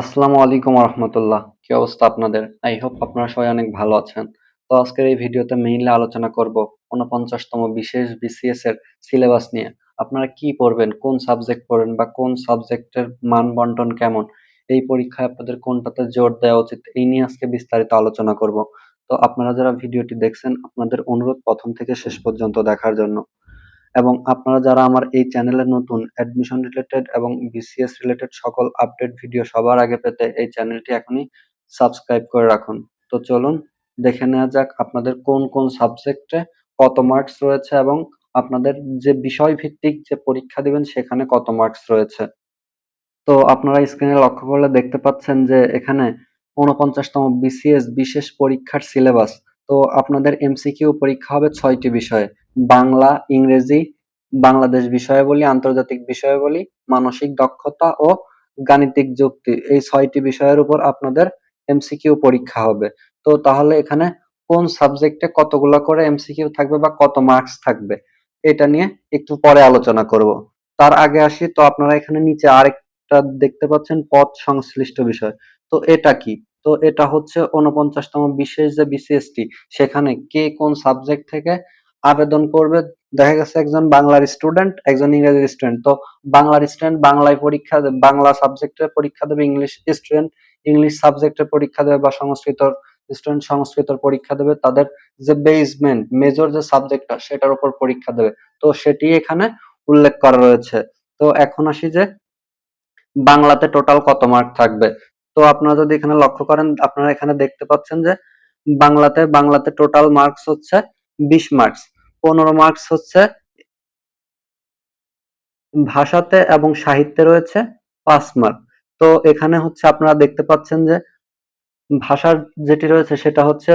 আসসালামু আলাইকুম রহমতুল্লাহ। কি অবস্থা আপনাদের? আই হোপ আপনারা সবাই অনেক ভালো আছেন। তো আজকের এই ভিডিওতে মেইনলি আলোচনা করব উনপঞ্চাশতম বিশেষ বিসিএস এর সিলেবাস নিয়ে। আপনারা কি পড়বেন? কোন সাবজেক্ট পড়বেন বা কোন সাবজেক্টের মান বন্টন কেমন? এই পরীক্ষায় আপনাদের কোনটাতে জোর দেওয়া উচিত? এই নিয়ে আজকে বিস্তারিত আলোচনা করব। তো আপনারা যারা ভিডিওটি দেখছেন, আপনাদের অনুরোধ প্রথম থেকে শেষ পর্যন্ত দেখার জন্য। এবং আপনারা যারা আমার এই চ্যানেলে নতুন অ্যাডমিশন রিলেটেড এবং বিসিএস রিলেটেড সকল আপডেট ভিডিও সবার আগে পেতে এই চ্যানেলটি এখনই সাবস্ক্রাইব করে রাখুন। তো চলুন, দেখে নেওয়া যাক আপনাদের কোন কোন সাবজেক্টে কত মার্কস রয়েছে এবং আপনাদের যে বিষয় ভিত্তিক যে পরীক্ষা দিবেন সেখানে কত মার্কস রয়েছে। তো আপনারা স্ক্রিনে লক্ষ্য করলে দেখতে পাচ্ছেন যে এখানে উনপঞ্চাশতম বিসিএস বিশেষ পরীক্ষার সিলেবাস তো আপনাদের এমসিকিউ পরীক্ষা হবে ছয়টি বিষয়ে। বাংলা, ইংরেজি, বাংলাদেশ বিষয়াবলী, আন্তর্জাতিক বিষয়াবলী, মানসিক দক্ষতা ও গাণিতিক যুক্তি এই ছয়টি বিষয়ের উপর আপনাদের এমসিকিউ পরীক্ষা হবে। তো তাহলে এখানে কোন সাবজেক্টে কতগুলো করে এমসিকিউ থাকবে বা কত মার্কস থাকবে, এটা নিয়ে একটু পরে আলোচনা করব। তার আগে আসি, তো আপনারা এখানে নিচে আরেকটা দেখতে পাচ্ছেন, পথ সংশ্লিষ্ট বিষয়। তো এটা কি? তো এটা হচ্ছে উনপঞ্চাশতম বিশেষ যে বিসিএসটি সেখানে কে কোন সাবজেক্ট থেকে আবেদন করবে। দেখা গেছে একজন বাংলার স্টুডেন্ট একজন ইংরেজির স্টুডেন্ট তো বাংলার স্টুডেন্ট বাংলায় পরীক্ষা দেবে বাংলা সাবজেক্টের পরীক্ষা দেবে ইংলিশ স্টুডেন্ট ইংলিশ সাবজেক্টের পরীক্ষা দেবে বা সংস্কৃত স্টুডেন্ট সংস্কৃতর পরীক্ষা দেবে, তাদের যে বেসমেন্ট মেজর যে সাবজেক্টটা সেটার উপর পরীক্ষা দেবে। তো সেটি এখানে উল্লেখ করা রয়েছে। তো এখন আসি যে বাংলাতে টোটাল কত মার্ক থাকবে। তো আপনারা যদি এখানে লক্ষ্য করেন, আপনারা এখানে দেখতে পাচ্ছেন যে বাংলাতে বাংলাতে টোটাল মার্কস হচ্ছে বিশ মার্কস পনেরো মার্কস হচ্ছে ভাষাতে এবং সাহিত্যে রয়েছে পাঁচ মার্ক তো এখানে হচ্ছে আপনারা দেখতে পাচ্ছেন যে ভাষার যেটি রয়েছে সেটা হচ্ছে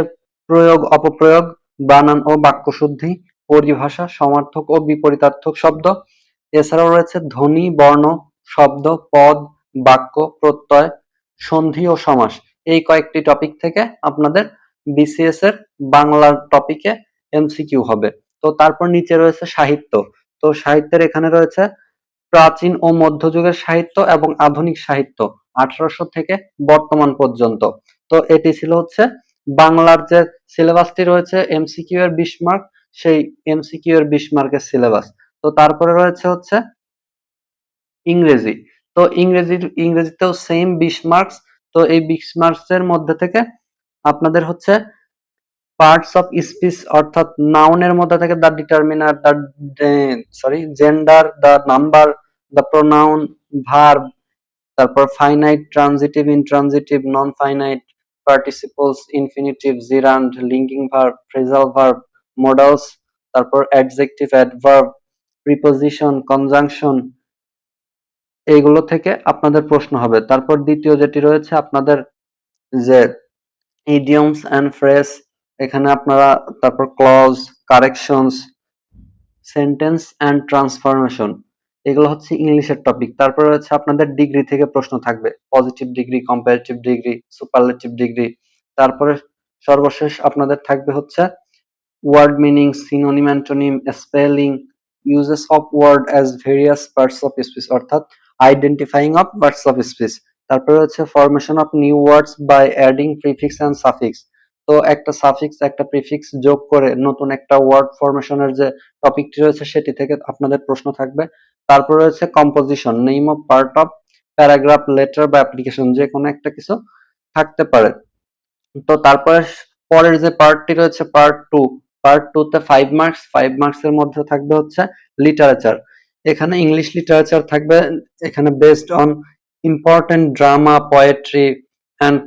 প্রয়োগ, অপপ্রয়োগ, বানান ও বাক্যশুদ্ধি, পরিভাষা, সমার্থক ও বিপরীতার্থক শব্দ। এছাড়াও রয়েছে ধ্বনি, বর্ণ, শব্দ, পদ, বাক্য, প্রত্যয়, সন্ধি ও সমাস। এই কয়েকটি টপিক থেকে আপনাদের বিসিএস এর বাংলার টপিকে এমসিকিউ হবে। তো তারপর নিচে রয়েছে সাহিত্য। তো সাহিত্যের এখানে রয়েছে প্রাচীন ও মধ্যযুগের সাহিত্য এবং আধুনিক সাহিত্য আঠারোশো থেকে বর্তমান পর্যন্ত। তো এটি ছিল হচ্ছে বাংলার যে সিলেবাসটি রয়েছে এমসিকিউ এর বিশ মার্ক, সেই এমসিকিউ এর বিশ মার্কের সিলেবাস। তো তারপরে রয়েছে হচ্ছে ইংরেজি। তো ইংরেজি, ইংরেজিতেও সেম বিশ মার্কস। তো এই বিশ মার্কস এর মধ্যে থেকে আপনাদের হচ্ছে পার্টস অফ স্পিচ অর্থাৎ নাউনের মধ্যে থেকে the determiner the sorry gender the number the pronoun verb তারপর finite transitive intransitive non finite participles infinitive gerund linking verb phrasal verb modals তারপর অ্যাডজেক্টিভ অ্যাডভার্ব প্রিপোজিশন কনজাংশন এইগুলো থেকে আপনাদের প্রশ্ন হবে। তারপর দ্বিতীয় যেটি রয়েছে, আপনাদের যে ইডিয়মস অ্যান্ড ফ্রেস এখানে আপনারা তারপর clause corrections sentence and transformation এগুলো হচ্ছে ইংলিশের টপিক তারপরে হচ্ছে আপনাদের ডিগ্রি থেকে প্রশ্ন থাকবে। Positive degree comparative degree superlative degree তারপরে সর্বশেষ আপনাদের থাকবে হচ্ছে word meaning synonym antonym spelling usages of word as various parts of speech অর্থাৎ identifying of parts of speech তারপরে হচ্ছে formation of new words by adding prefix and suffix তো একটা সাফিক্স একটা প্রিফিক্স যোগ করে নতুন একটা ওয়ার্ড ফরমেশনের যে টপিকটি রয়েছে সেটি থেকে আপনাদের প্রশ্ন থাকবে। তারপর রয়েছে composition name of part of paragraph letter বা অ্যাপ্লিকেশন যে কোনো একটা কিছু থাকতে পারে। তো তারপরে পরের যে পার্টটি রয়েছে পার্ট টু পার্ট টু তে ফাইভ মার্কস ফাইভ মার্কস এর মধ্যে থাকবে হচ্ছে লিটারেচার এখানে ইংলিশ লিটারেচার থাকবে, এখানে based on important drama poetry and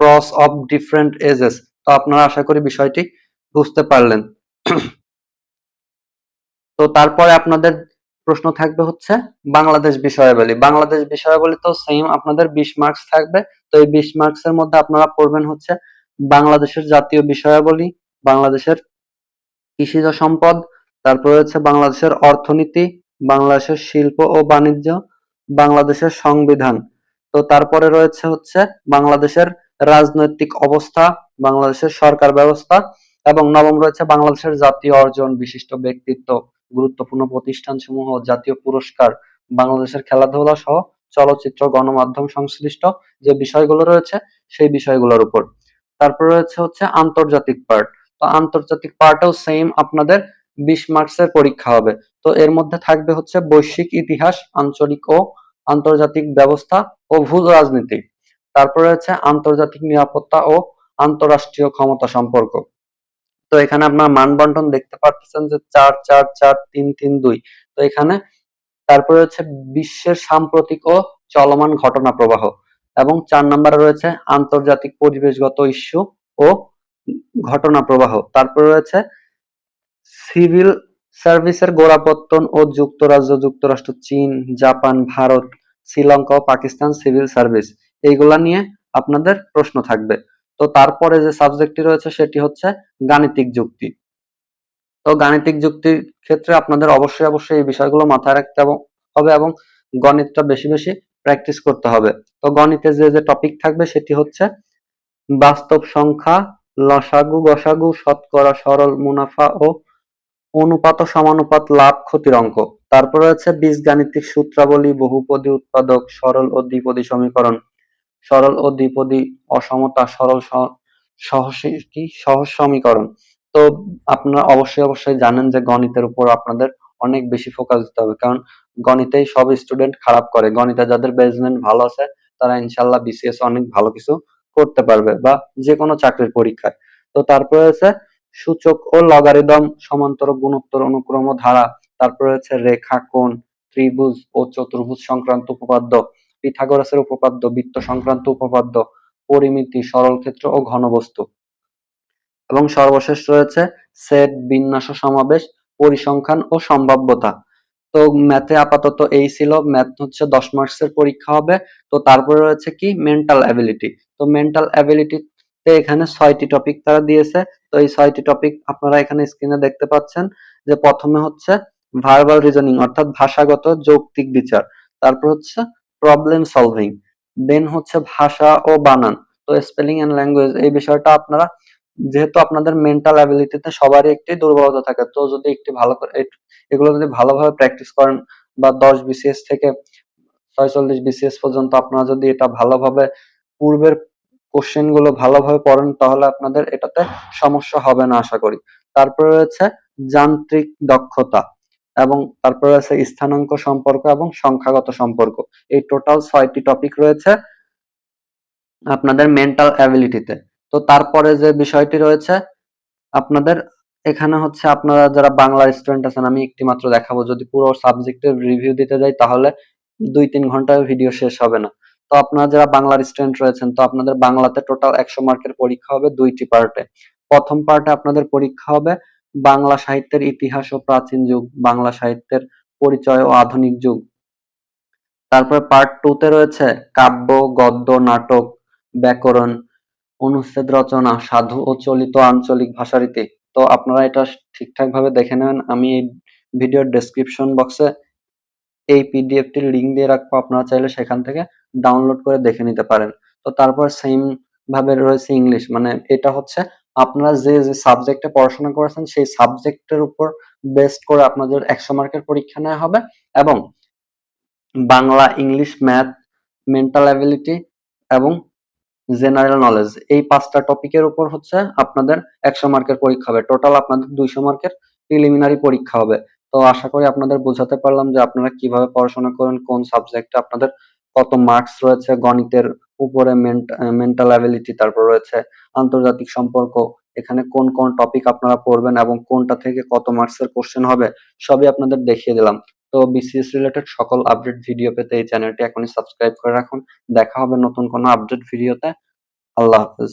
prose of different ages তো আপনারা আশা করি বিষয়টি বুঝতে পারলেন। তো তারপরে আপনাদের প্রশ্ন থাকবে হচ্ছে বাংলাদেশ বিষয়াবলী। বাংলাদেশ বিষয়াবলী তো সেম আপনাদের বিশ মার্কস থাকবে। তো এই বিশ মার্কস এর মধ্যে আপনারা পড়বেন হচ্ছে বাংলাদেশের জাতীয় বিষয়াবলী, বাংলাদেশের কৃষিজ সম্পদ, তারপরে হচ্ছে বাংলাদেশের অর্থনীতি, বাংলাদেশের শিল্প ও বাণিজ্য, বাংলাদেশের সংবিধান। তো তারপরে রয়েছে হচ্ছে বাংলাদেশের রাজনৈতিক অবস্থা বাংলাদেশের সরকার ব্যবস্থা এবং নবম রয়েছে বাংলাদেশের জাতীয় অর্জন বিশিষ্ট ব্যক্তিত্ব। গুরুত্বপূর্ণ প্রতিষ্ঠান সমূহ জাতীয় পুরস্কার, বাংলাদেশের খেলাধুলা সহ চলচ্চিত্র গণমাধ্যম সংশ্লিষ্ট যে বিষয়গুলো রয়েছে সেই বিষয়গুলোর উপর। তারপর রয়েছে হচ্ছে আন্তর্জাতিক পার্ট। তো আন্তর্জাতিক পার্টেও সেম আপনাদের বিশ মার্কসের পরীক্ষা হবে। তো এর মধ্যে থাকবে হচ্ছে বৈশ্বিক ইতিহাস, আঞ্চলিক ও আন্তর্জাতিক ব্যবস্থা ও ভূ রাজনীতি। তারপরে রয়েছে আন্তর্জাতিক নিরাপত্তা ও আন্তরাষ্ট্রীয় ক্ষমতা সম্পর্ক। তো এখানে আপনার মান বন্টন দেখতে পাচ্ছেন যে চার চার চার, তিন তিন, দুই। তো এখানে তারপরে রয়েছে বিশ্বের সাম্প্রতিক ও চলমান ঘটনা প্রবাহ এবং চার নম্বরে রয়েছে আন্তর্জাতিক পরিবেশগত ইস্যু ও ঘটনা প্রবাহ। তারপরে রয়েছে সিভিল সার্ভিসের গোড়াপত্তন ও যুক্তরাজ্য, যুক্তরাষ্ট্র, চীন, জাপান, ভারত, শ্রীলঙ্কা ও পাকিস্তান সিভিল সার্ভিস। এইগুলা নিয়ে আপনাদের প্রশ্ন থাকবে। তো তারপরে যে সাবজেক্টটি রয়েছে সেটি হচ্ছে গাণিতিক যুক্তি। তো গাণিতিক যুক্তির ক্ষেত্রে আপনাদের অবশ্যই অবশ্যই এই বিষয়গুলো মাথায় রাখতে হবে এবং গণিতটা বেশি বেশি প্র্যাকটিস করতে হবে। তো গণিতে যে যে টপিক থাকবে সেটি হচ্ছে বাস্তব সংখ্যা, লসাগু, গসাগু, শতকরা, সরল, মুনাফা ও অনুপাত সমানুপাত, লাভ, ক্ষতির অঙ্ক। তারপর রয়েছে বীজগাণিতিক সূত্রাবলী, বহুপদী উৎপাদক, সরল ও দ্বিপদী সমীকরণ। সরল ও দ্বিপদী অসমতা সরল কি? সহজ সমীকরণ তো আপনারা অবশ্যই অবশ্যই জানেন যে গণিতের উপর আপনাদের অনেক বেশি ফোকাস দিতে হবে। কারণ গণিতেই সব স্টুডেন্ট খারাপ করে। গণিতে যাদের বেসমেন্ট ভালো আছে, তারা ইনশাল্লাহ বিসিএস অনেক ভালো কিছু করতে পারবে বা যে কোনো চাকরির পরীক্ষায়। তো তারপরে আছে সূচক ও লগারিদম, সমান্তর গুণোত্তর অনুক্রম ধারা তারপরে হচ্ছে রেখা কোণ, ত্রিভুজ ও চতুর্ভুজ সংক্রান্ত উপপাদ্য। পিথাগোরাসের উপপাদ্য বৃত্ত সংক্রান্ত উপপাদ্য, পরিমিতি, সরল ক্ষেত্র ও ঘনবস্তু। এবং সর্বশেষ রয়েছে সেট, বিন্যাস সমাবেশ, পরিসংখ্যান ও সম্ভাব্যতা। তো ম্যাথে আপাতত এই ছিল। ম্যাথ হচ্ছে দশ মার্কসের পরীক্ষা হবে। তো তারপরে রয়েছে কি? মেন্টাল অ্যাবিলিটি তো মেন্টাল অ্যাবিলিটি তে এখানে ছয়টি টপিক তারা দিয়েছে। তো এই ছয়টি টপিক আপনারা এখানে স্ক্রিনে দেখতে পাচ্ছেন যে প্রথমে হচ্ছে ভার্বাল রিজনিং অর্থাৎ ভাষাগত যৌক্তিক বিচার। তারপর হচ্ছে প্রবলেম সলভিং দেন হচ্ছে ভাষা ও বানান। তো স্পেলিং এন্ড ল্যাঙ্গুয়েজ এই বিষয়টা আপনারা, যেহেতু আপনাদের মেন্টাল অ্যাবিলিটিতে সবারই একটি দুর্বলতা থাকে, তো যদি একটি ভালো করে এগুলো যদি ভালোভাবে প্র্যাকটিস করেন বা দশ বিসিএস থেকে ছয়চল্লিশ বিসিএস পর্যন্ত আপনারা যদি এটা ভালোভাবে, পূর্বের কোশ্চেনগুলো ভালোভাবে পড়েন, তাহলে আপনাদের এটাতে সমস্যা হবে না, আশা করি। তারপরে রয়েছে যান্ত্রিক দক্ষতা। এবং তারপরে আছে স্থানাঙ্ক সম্পর্ক এবং সংখ্যাগত সম্পর্ক। এই টোটাল ছয়টি টপিক রয়েছে আপনাদের মেন্টাল অ্যাবিলিটিতে তো তারপরে যে বিষয়টি রয়েছে, আপনাদের এখানে হচ্ছে আপনারা যারা বাংলা স্টুডেন্ট আছেন, আমি একটি মাত্র দেখাবো। যদি পুরো সাবজেক্টের রিভিউ দিতে যাই, তাহলে দুই তিন ঘন্টায় ভিডিও শেষ হবে না। তো আপনারা যারা বাংলার স্টুডেন্ট রয়েছেন, তো আপনাদের বাংলাতে টোটাল একশো মার্কের পরীক্ষা হবে দুইটি পার্টে প্রথম পার্টে আপনাদের পরীক্ষা হবে বাংলা সাহিত্যের ইতিহাস ও প্রাচীন যুগ, বাংলা সাহিত্যের পরিচয় ও আধুনিক যুগ। তারপরে পার্ট টু তে রয়েছে কাব্য, গদ্য, নাটক, ব্যাকরণ, অনুচ্ছেদ রচনা, সাধু ও চলিত আঞ্চলিক ভাষারীতি তো আপনারা এটা ঠিকঠাক ভাবে দেখে নেবেন। আমি এই ভিডিওর ডেসক্রিপশন বক্সে এই পিডিএফটির লিঙ্ক দিয়ে রাখব। আপনারা চাইলে সেখান থেকে ডাউনলোড করে দেখে নিতে পারেন। তো তারপর সেম ভাবে রয়েছে ইংলিশ মানে এটা হচ্ছে আপনারা যে যে সাবজেক্টে পড়াশোনা করেছেন, সেই সাবজেক্টের উপর বেস্ট করে আপনাদের একশো মার্কের পরীক্ষা নেওয়া হবে এবং Bangla, English math mental ability এবং জেনারেল নলেজ এই পাঁচটা টপিকের উপর হচ্ছে আপনাদের একশো মার্কের পরীক্ষা হবে। টোটাল আপনাদের দুইশো মার্কের প্রিলিমিনারি পরীক্ষা হবে। তো আশা করি আপনাদের বোঝাতে পারলাম যে আপনারা কীভাবে পড়াশোনা করেন, কোন সাবজেক্টে আপনাদের কত মার্কস রয়েছে, গণিতের উপরে মেন্টাল অ্যাবিলিটি তারপর রয়েছে আন্তর্জাতিক সম্পর্ক। এখানে কোন কোন টপিক আপনারা পড়বেন এবং কোনটা থেকে কত মার্কসের কোশ্চেন হবে, সবই আপনাদের দেখিয়ে দিলাম। তো বিসিএস রিলেটেড সকল আপডেট ভিডিও পেতে এই চ্যানেলটি এখনই সাবস্ক্রাইব করে রাখুন। দেখা হবে নতুন কোনো আপডেট ভিডিওতে আল্লাহ হাফেজ।